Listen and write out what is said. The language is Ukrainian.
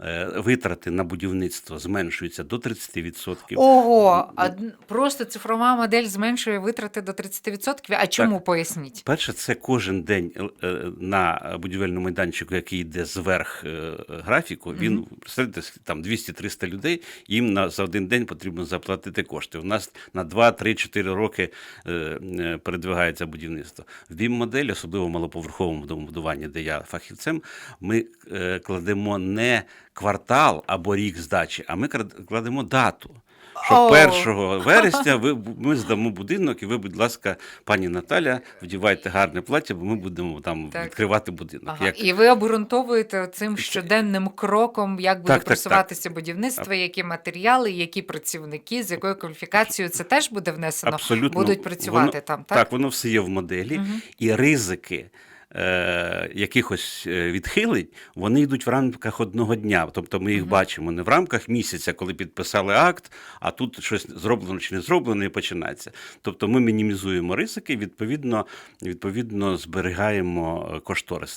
е, витрати на будівництво зменшуються до 30%. Ого, а просто цифрова модель зменшує витрати до 30%? А чому поясніть? Перше, це кожен день е, на будівельному майданчику, який йде зверх е, графіку. Він представляєте, там 200-300 людей. Їм на за один день потрібно заплатити кошти. У нас на 2-3-4 роки е, е, передвигається будівництво. В бім моделі, особливо в малоповерховому домобудуванні, де я фахівцем, ми е, кладемо не квартал або рік здачі, а ми кладемо дату. Що 1 вересня ви ми здамо будинок, і ви, будь ласка, пані Наталя, вдівайте гарне плаття, бо ми будемо там Так. відкривати будинок. Ага. Як І ви обґрунтовуєте цим щоденним кроком, як буде Так, так, просуватися будівництво, які матеріали, які працівники, з якою кваліфікацією це теж буде внесено, абсолютно будуть працювати воно- там, так? Так, воно все є в моделі, Мгм. і ризики. Е, якихось е, відхилень, вони йдуть в рамках одного дня. Тобто ми їх Мгм. бачимо не в рамках місяця, коли підписали акт, а тут щось зроблено чи не зроблено, і починається. Тобто ми мінімізуємо ризики, відповідно, відповідно зберігаємо е, кошториси.